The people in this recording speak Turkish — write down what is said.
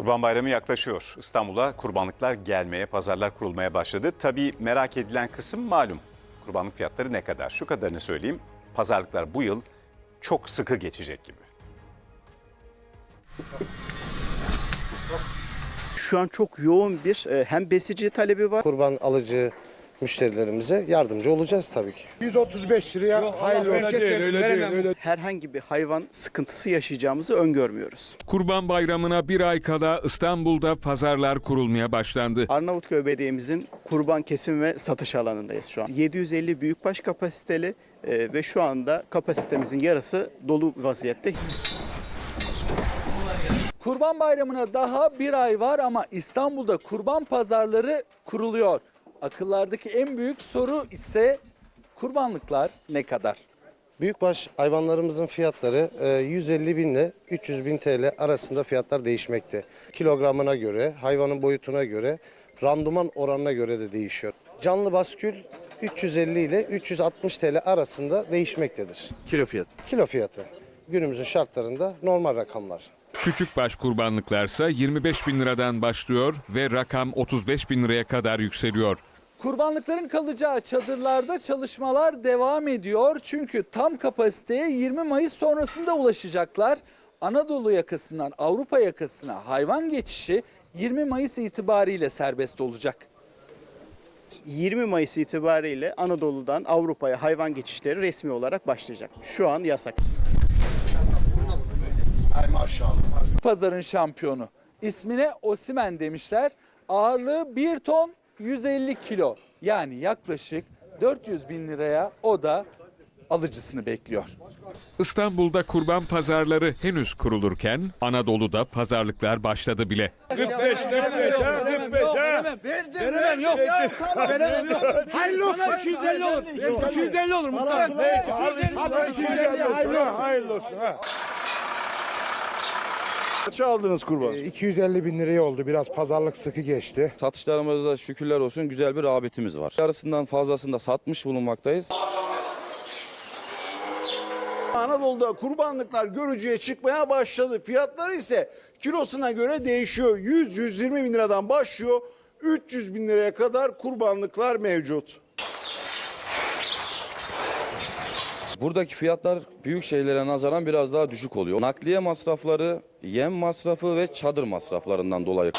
Kurban Bayramı yaklaşıyor. İstanbul'a kurbanlıklar gelmeye, pazarlar kurulmaya başladı. Tabii merak edilen kısım malum. Kurbanlık fiyatları ne kadar? Şu kadarını söyleyeyim. Pazarlıklar bu yıl çok sıkı geçecek gibi. Şu an çok yoğun bir e, hem besici talebi var. kurban alıcı müşterilerimize yardımcı olacağız tabii ki. 135 liraya hayırlı olsun. Herhangi bir hayvan sıkıntısı yaşayacağımızı öngörmüyoruz. Kurban Bayramı'na bir ay kala İstanbul'da pazarlar kurulmaya başlandı. Arnavutköy Belediye'mizin kurban kesim ve satış alanındayız şu an. 750 büyükbaş kapasiteli e, ve şu anda kapasitemizin yarısı dolu vaziyette. Kurban Bayramı'na daha bir ay var ama İstanbul'da kurban pazarları kuruluyor. Akıllardaki en büyük soru ise kurbanlıklar ne kadar? Büyükbaş hayvanlarımızın fiyatları e, 150 bin ile 300 bin TL arasında fiyatlar değişmekte. Kilogramına göre, hayvanın boyutuna göre, randuman oranına göre de değişiyor. Canlı baskül 350 ile 360 TL arasında değişmektedir. Kilo fiyatı. Kilo fiyatı günümüzün şartlarında normal rakamlar. Küçükbaş kurbanlıklarsa 25 bin liradan başlıyor ve rakam 35 bin liraya kadar yükseliyor. Kurbanlıkların kalacağı çadırlarda çalışmalar devam ediyor. Çünkü tam kapasiteye 20 Mayıs sonrasında ulaşacaklar. Anadolu yakasından Avrupa yakasına hayvan geçişi 20 Mayıs itibariyle serbest olacak. 20 Mayıs itibariyle Anadolu'dan Avrupa'ya hayvan geçişleri resmi olarak başlayacak. Şu an yasak. Pazarın şampiyonu. İsmine Osimen demişler. Ağırlığı 1 ton 150 kilo. Yani yaklaşık 400 bin liraya o da alıcısını bekliyor. İstanbul'da kurban pazarları henüz kurulurken Anadolu'da pazarlıklar başladı bile. Hayırlı olsun. 250 olur. 250 olur muhtar. Hadi 250 hayırlı olsun. Kaça aldınız kurban? 250 bin liraya oldu. Biraz pazarlık sıkı geçti. Satışlarımızda şükürler olsun güzel bir rağbetimiz var. Yarısından fazlasını da satmış bulunmaktayız. Anadolu'da kurbanlıklar görücüye çıkmaya başladı. Fiyatları ise kilosuna göre değişiyor. 100-120 bin liradan başlıyor. 300 bin liraya kadar kurbanlıklar mevcut. Buradaki fiyatlar büyük şeylere nazaran biraz daha düşük oluyor. Nakliye masrafları, yem masrafı ve çadır masraflarından dolayı.